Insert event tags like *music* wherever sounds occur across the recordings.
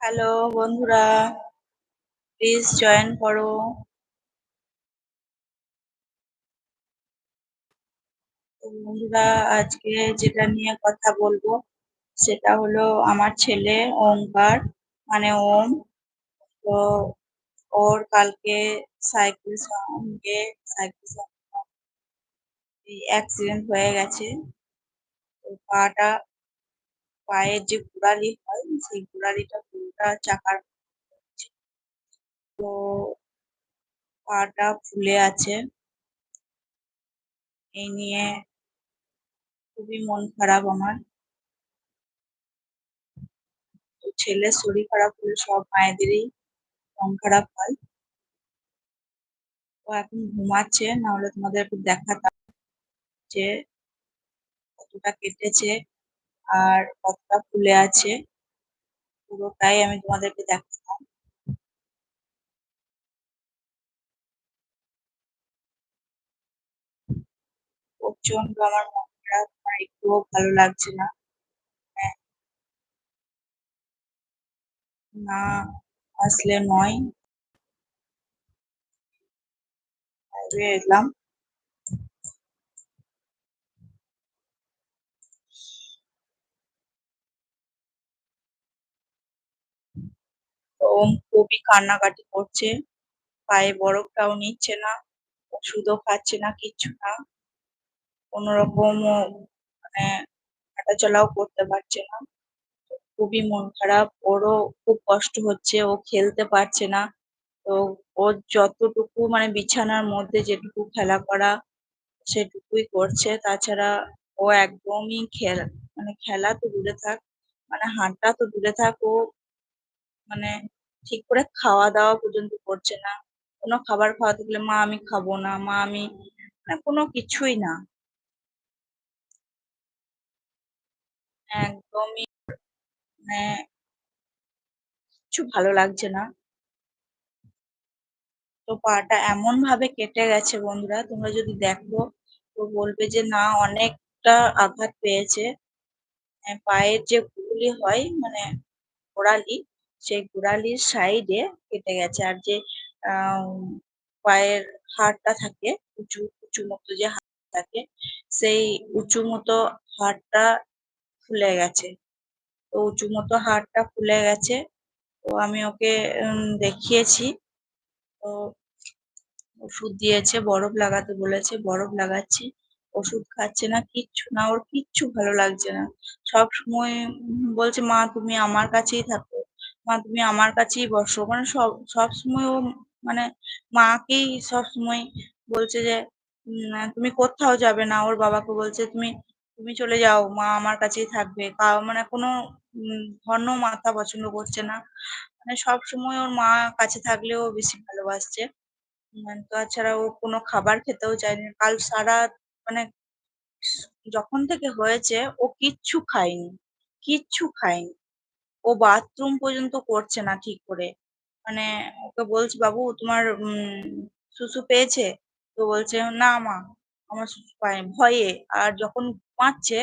Hello বন্ধুরা please join করো। বন্ধুরা, আজকে যেটা নিয়ে কথা বলব, সেটা হলো আমার ছেলে ওমকার মানে ওম। তো ওর কালকে সাইকেল সঙ্গে সাইকেল অ্যাক্সিডেন্ট হয়ে গেছে। পাটা পায়ের যে গোড়ালি হয়, সেই গোড়ালিটা পুরোটা চাকার তো পাটা ফুলে আছে। এই নিয়ে খুবই মন খারাপ আমার। তো ছেলের শরীর খারাপ হলে সব মায়েদেরই মন খারাপ হয়। ও এখন ঘুমাচ্ছে, না হলে তোমাদের একটু দেখাতাম যে কতটা কেটেছে। আর কতটা ফুলে আছে, পুরোটাই আমি তোমাদেরকে দেখাতাম প্রচণ্ড আমার মন খারাপ একটুও ভালো লাগছে না। হ্যাঁ। না আসলে নয়। এলাম। তো খুবই কান্নাকাটি করছে। পায়ে বরফটাও নিচ্ছে না, ওষুধও খাচ্ছে না, কিচ্ছু না। কোনো রকম মানে হাঁটাচলাও করতে পারছে না। খুবই মন খারাপ, ওরও খুব কষ্ট হচ্ছে, ও খেলতে পারছে না। তো ওর যতটুকু মানে বিছানার মধ্যে যেটুকু খেলা করা সেটুকুই করছে। তাছাড়া ও একদমই খেল মানে খেলা তো দূরে থাক মানে হাঁটা তো দূরে থাক, ও মানে ঠিক করে খাওয়া দাওয়া পর্যন্ত করছে না। কোনো খাবার খাওয়াতে গেলে মা আমি খাব না মা আমি মানে কোনো কিছুই না। একদমই মানে কিছু ভালো লাগছে না। তো পাটা এমন ভাবে কেটে গেছে বন্ধুরা তোমরা যদি দেখো তো বলবে যে না অনেকটা আঘাত পেয়েছে। হ্যাঁ, পায়ের যে গুলি হয় মানে গোড়ালি সেই গোড়ালির সাইডে কেটে গেছে আর যে পায়ের হাড়টা থাকে, উঁচু উঁচু মতো যে হাড় থাকে, সেই উঁচু মতো হাড়টা ফুলে গেছে। তো উঁচু মতো হাড়টা ফুলে গেছে। তো আমি ওকে দেখিয়েছি। তো ওষুধ দিয়েছে, বরফ লাগাতে বলেছে, বরফ লাগাচ্ছি, ওষুধ খাচ্ছে না, কিচ্ছু না, ওর কিচ্ছু ভালো লাগছে না। সব সময় বলছে, মা, তুমি আমার কাছেই থাকো। মা তুমি আমার কাছেই বসো। মানে সব সব সময় ও মানে মাকেই সব সময় বলছে যে তুমি কোথাও যাবে না। ওর বাবাকে বলছে, তুমি তুমি চলে যাও, মা আমার কাছেই থাকবে। মানে কোনো ধন্য মাথা পছন্দ করছে না। মানে সব সময় ওর মা কাছে থাকলেও বেশি ভালোবাসছে। তাছাড়া ও কোনো খাবার খেতেও চায়নি। কাল সারা মানে যখন থেকে হয়েছে, ও কিচ্ছু খায়নি কিচ্ছু খায়নি। ও বাথরুম পর্যন্ত করছে না ঠিক করে। মানে ওকে বলছি, বাবু, তোমার শুশু পেয়েছে? তো বলছে, না মা, আমার শুশু পায়নি ভয়ে। আর যখন ঘুমাচ্ছে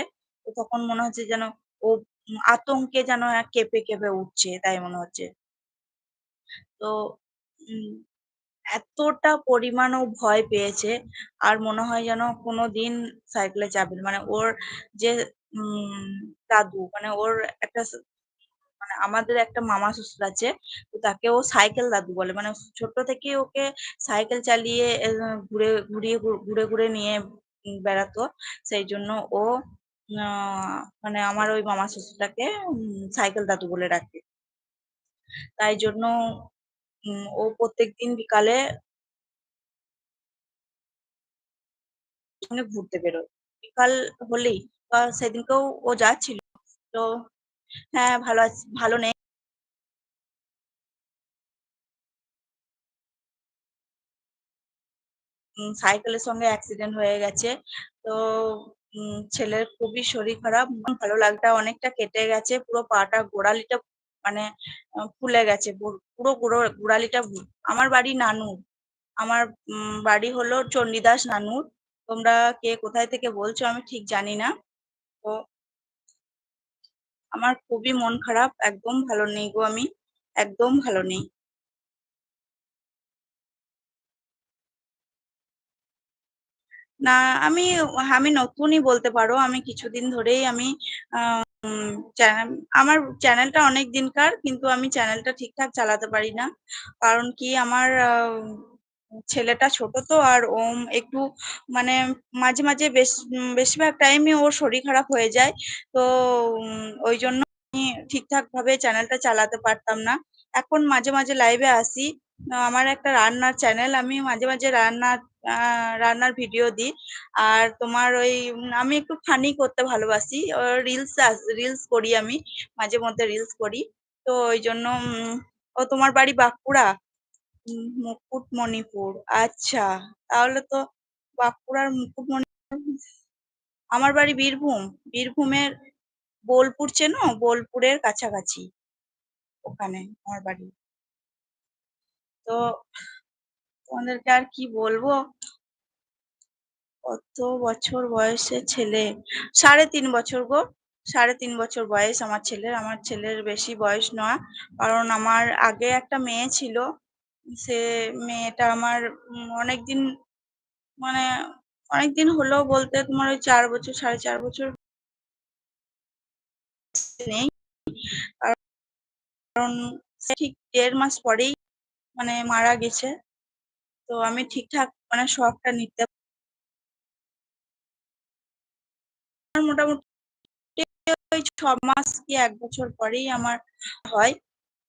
তো তখন মনে হচ্ছে যেন ও আতঙ্কে যেন কেঁপে কেঁপে উঠছে, তাই মনে হচ্ছে। তো এতটা পরিমাণ ও ভয় পেয়েছে, আর মনে হয় যেন কোনোদিন সাইকেলে যাবে মানে ওর যে দাদু মানে ওর একটা মানে আমাদের একটা মামা শ্বশুর আছে, তো তাকে ও সাইকেল দাদু বলে। মানে ছোট থেকে ওকে সাইকেল চালিয়ে ঘুরে, ঘুরিয়ে, ঘুরে ঘুরে নিয়ে বেড়াতো। সেই জন্য ও মানে আমার ওই মামা শ্বশুরটাকে সাইকেল দাদু বলে ডাকে। তাই জন্য ও প্রত্যেকদিন বিকালে ঘুরতে বেরোয়। বিকাল হলেই সেদিনকেও ও যাচ্ছিল। তো হ্যাঁ ভালো আছি, ভালো নেই। সাইকেলের সঙ্গে অ্যাক্সিডেন্ট হয়ে গেছে। তো ছেলের খুবই শরীর খারাপ। ভালো লাগটা অনেকটা কেটে গেছে, পুরো পাটা গোড়ালিটা মানে ফুলে গেছে। পুরো গোড়ালিটা আমার বাড়ি নানুর। আমার বাড়ি হলো চণ্ডীদাস নানুর। তোমরা কে কোথায় থেকে বলছো আমি ঠিক জানি না। তো আমার খুবই মন খারাপ, একদম ভালো নেই গো আমি, একদম ভালো নেই। না, আমি আমি নতুনই বলতে পারো, আমি কিছুদিন ধরেই আমি আমার চ্যানেলটা অনেক দিনকার, কিন্তু আমি চ্যানেলটা ঠিকঠাক চালাতে পারি না। কারণ কি, আমার ছেলেটা ছোট তো, আর ও একটু মানে মাঝে মাঝে বেশ, বেশিরভাগ টাইমে ওর শরীর খারাপ হয়ে যায়। তো ওই জন্য আমি ঠিকঠাক ভাবে চ্যানেলটা চালাতে পারতাম না। এখন মাঝে মাঝে লাইভে আসি। আমার একটা রান্নার চ্যানেল আমি মাঝে মাঝে রান্নার রান্নার ভিডিও দিই। আর তোমার ওই, আমি একটু ফানি করতে ভালোবাসি। রিলস রিলস করি আমি, মাঝে মধ্যে রিলস করি। তো ওই জন্য ও তোমার বাড়ি বাঁকুড়া? মুকুটমণিপুর। আচ্ছা তাহলে তো বাঁকুড়ার মুকুটমণিপুর। আমার বাড়ি বীরভূম। বীরভূমের বোলপুর চেনো? বোলপুরের কাছাকাছি ওখানে আমার বাড়ি। তো তোমাদেরকে আর কি বলব? কত বছর বয়সের ছেলে? সাড়ে তিন বছর গো। সাড়ে তিন বছর বয়স আমার ছেলের। আমার ছেলের বেশি বয়স নয়। কারণ আমার আগে একটা মেয়ে ছিল। সে মেয়েটা আমার অনেক দিন মানে অনেকদিন হলো বলতে তোমার ওই চার বছর, সাড়ে চার বছর নেই। কারণ ঠিক দেড় মাস পরেই মানে মারা গেছে। তো আমি ঠিকঠাক মানে শখটা নিতে মোটামুটি ওই ছ মাস কি এক বছর পরেই আমার হয়।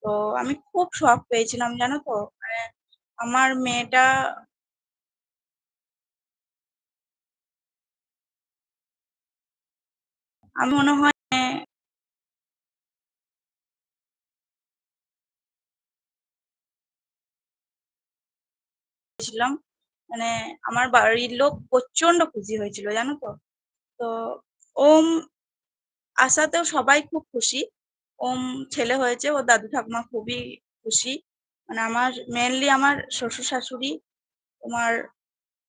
তো আমি খুব শখ পেয়েছিলাম, জানো তো? মানে আমার মেয়েটা আমি মনে হয় ছিলাম মানে আমার বাড়ির লোক প্রচণ্ড খুশি হয়েছিল, জানো তো? তো ওম আসাতেও সবাই খুব খুশি। ওম ছেলে হয়েছে ও দাদু ঠাকুমা খুবই খুশি। মানে আমার মেনলি আমার শ্বশুর শাশুড়ি তোমার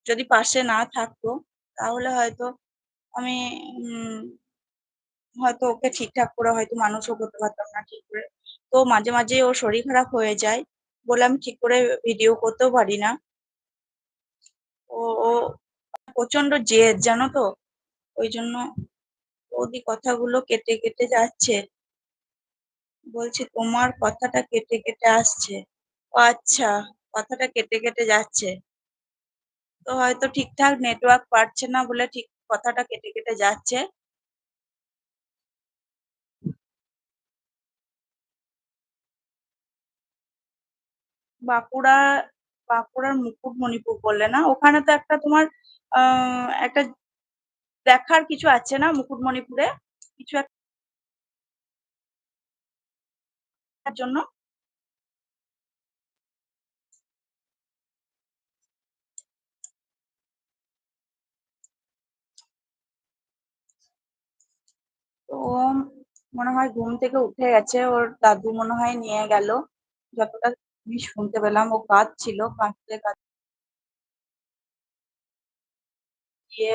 যদি পাশে না থাকতো, তাহলে হয়তো আমি হয়তো ওকে ঠিকঠাক করে হয়তো মানুষও করতে পারতাম না ঠিক করে। তো মাঝে মাঝে ওর শরীর খারাপ হয়ে যায় বলে আমি ঠিক করে ভিডিও করতেও পারি না। ও ও প্রচণ্ড জেদ, জানো তো? ওই জন্য ওদি কথাগুলো কেটে কেটে যাচ্ছে। বলছি, তোমার কথাটা কেটে কেটে আসছে। ও আচ্ছা কথাটা কেটে কেটে যাচ্ছে। তো হয়তো ঠিকঠাক নেটওয়ার্ক পাচ্ছে না বলে ঠিক কথাটা কেটে কেটে যাচ্ছে। বাঁকুড়া, বাঁকুড়ার মুকুটমণিপুর বললে না? ওখানে তো একটা তোমার একটা দেখার কিছু আছে না মুকুটমণিপুরে? কিছু জন্য। তো মনে হয় ঘুম থেকে উঠে গেছে, ওর দাদু মনে হয় নিয়ে গেল। যতটা আমি শুনতে পেলাম, ও কাঁদছিল, কাঁদতে কাঁদতে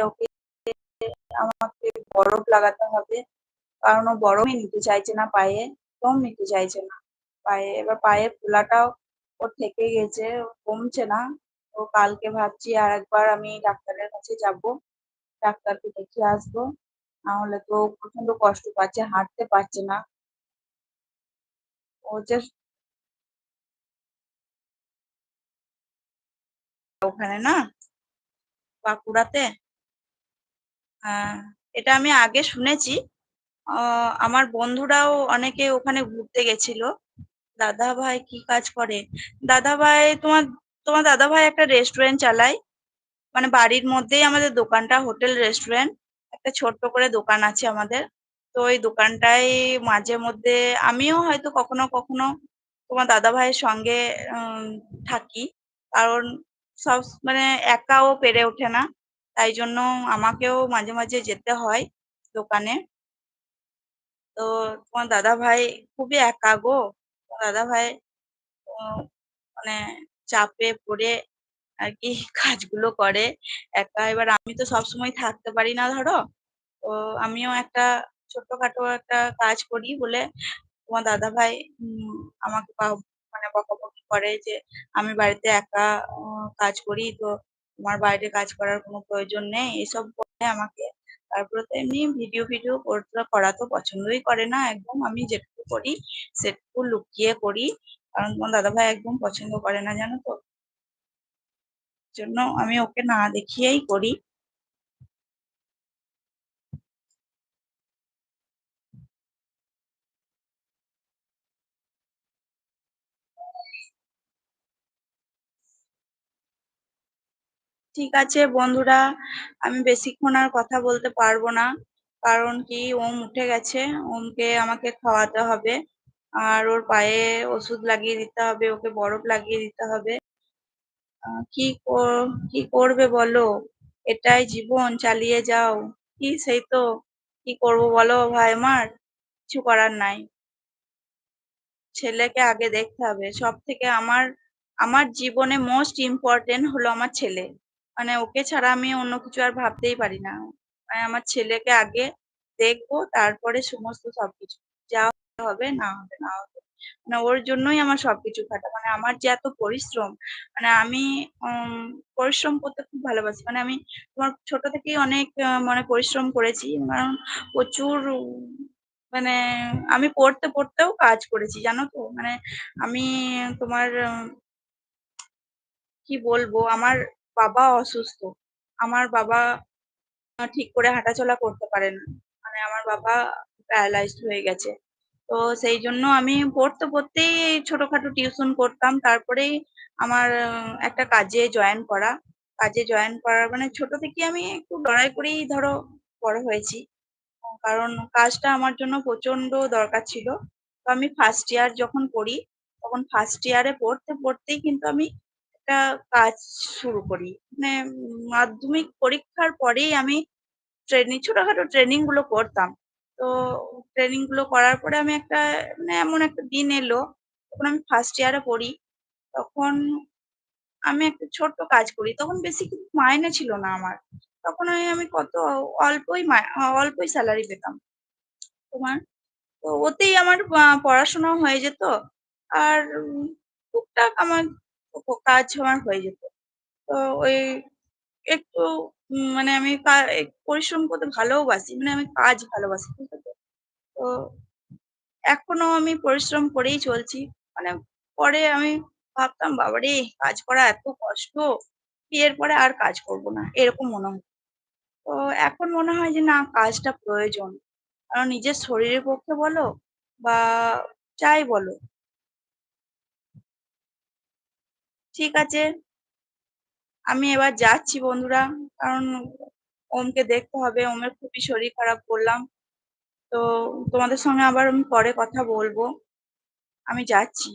ওকে আমাকে বরফ লাগাতে হবে, কারণ ও বরফই নিতে চাইছে না পায়ে। একদম নিতে চাইছে না। পায়ে, এবার পায়ের ফোলাটাও ওর থেকে গেছে, ও কমছে না। তো কালকে ভাবছি আর একবার আমি ডাক্তারের কাছে যাব, ডাক্তারকে দেখিয়ে আসব। নাহলে তো প্রচণ্ড কষ্ট পাচ্ছে, হাঁটতে পারছে না। ও যে ওখানে না, বাঁকুড়াতে। এটা আমি আগে শুনেছি। আমার বন্ধুরাও অনেকে ওখানে ঘুরতে গেছিল। দাদা ভাই কি কাজ করে? দাদা ভাই, তোমার তোমার দাদা ভাই একটা রেস্টুরেন্ট চালায়। মানে বাড়ির মধ্যেই আমাদের দোকানটা হোটেল রেস্টুরেন্ট একটা ছোট্ট করে দোকান আছে আমাদের। তো ওই দোকানটায় মাঝে মধ্যে আমিও হয়তো কখনো কখনো তোমার দাদা ভাইয়ের সঙ্গে থাকি। কারণ সব মানে একাও পেরে ওঠে না। তাই জন্য আমাকেও মাঝে মাঝে যেতে হয় দোকানে। তো তোমার দাদা ভাই খুবই একা গো। তোমার দাদা ভাই মানে চাপে পড়ে আর কি *laughs* কাজগুলো করে একা। এবার আমি তো সবসময় থাকতে পারি না, ধরো। তো আমিও একটা ছোট্টখাটো একটা কাজ করি বলে তোমার দাদাভাই, উম, আমাকে মানে বকাবকি করে যে আমি বাড়িতে একা কাজ করি। তো তোমার বাইরে কাজ করার কোনো প্রয়োজন নেই। এসব বলে আমাকে তারপরে তো এমনি ভিডিও ভিডিও করা তো পছন্দই করে না, একদম আমি যেটুকু করি সেটুকু লুকিয়ে করি, কারণ তোমার দাদাভাই একদম পছন্দ করে না জানো তো? জন্য আমি ওকে না দেখিয়েই করি। ঠিক আছে বন্ধুরা, আমি বেশিক্ষণ আর কথা বলতে পারব না, কারণ কি ওম উঠে গেছে, ওমকে আমাকে খাওয়াতে হবে, আর ওর পায়ে ওষুধ লাগিয়ে দিতে হবে, ওকে বরফ লাগিয়ে দিতে হবে। কি কি করবে বলো? এটাই জীবন, চালিয়ে যাও। কি সেই তো? কি করব বলো ভাই আমার? কিছু করার নাই। ছেলেকে আগে দেখতে হবে। সব থেকে আমার আমার জীবনে মোস্ট ইম্পর্টেন্ট হলো আমার ছেলে। মানে ওকে ছাড়া আমি অন্য কিছু আর ভাবতেই পারি না। মানে আমার ছেলেকে আগে দেখব, তারপরে সমস্ত সবকিছু। যা হবে, না হবে না হবে। মানে ওর জন্যই আমার সবকিছু খাটা মানে আমার যে এত পরিশ্রম মানে আমি পরিশ্রম করতে খুব ভালোবাসি। মানে আমি তোমার ছোট থেকেই অনেক মানে পরিশ্রম করেছি। কারণ প্রচুর মানে আমি পড়তে, পড়তেও কাজ করেছি, জানো তো? মানে আমি তোমার কি বলব? আমার বাবা অসুস্থ। আমার বাবা ঠিক করে হাঁটাচলা করতে পারে না। মানে আমার বাবা প্যারালাইজড হয়ে গেছে। তো সেই জন্য আমি পড়তে পড়তেই ছোটখাটো টিউশন করতাম। তারপরেই আমার একটা কাজে জয়েন করা। কাজে জয়েন করার মানে ছোট থেকে আমি একটু লড়াই করেই ধরো বড় হয়েছি। কারণ কাজটা আমার জন্য প্রচণ্ড দরকার ছিল। তো আমি ফার্স্ট ইয়ার যখন পড়ি, তখন ফার্স্ট ইয়ারে পড়তে পড়তেই কিন্তু আমি একটা কাজ শুরু করি। মানে মাধ্যমিক পরীক্ষার পরেই আমি ট্রেনিং, ছোটখাটো ট্রেনিংগুলো করতাম। তো ট্রেনিংগুলো করার পরে আমি একটা মানে এমন একটা দিন এলো তখন আমি ফার্স্ট ইয়ারে পড়ি, তখন আমি একটা ছোট্ট কাজ করি। তখন বেশি কিছু মাইনে ছিল না আমার। তখন ওই আমি কত অল্পই অল্পই স্যালারি পেতাম। তোমার? তো ওতেই আমার পড়াশোনা হয়ে যেত। আর টুকটাক আমার কাজ আমার হয়ে যেত। তো ওই একটু মানে আমি পরিশ্রম করতে ভালোবাসি মানে আমি কাজ ভালোবাসি, ঠিক আছে? তো এখনও আমি পরিশ্রম করেই চলছি। মানে পরে আমি ভাবতাম, বাবারে, কাজ করা এত কষ্ট বিয়ের পরে আর কাজ করব না, এরকম মনে হয় তো এখন মনে হয় যে, না, কাজটা প্রয়োজন। কারণ নিজের শরীরের পক্ষে বলো বা যাই বলো ঠিক আছে। আমি এবার যাচ্ছি বন্ধুরা, কারণ ওমকে দেখতে হবে। ওমের খুবই শরীর খারাপ করলাম। তো তোমাদের সঙ্গে আবার আমি পরে কথা বলব। আমি যাচ্ছি।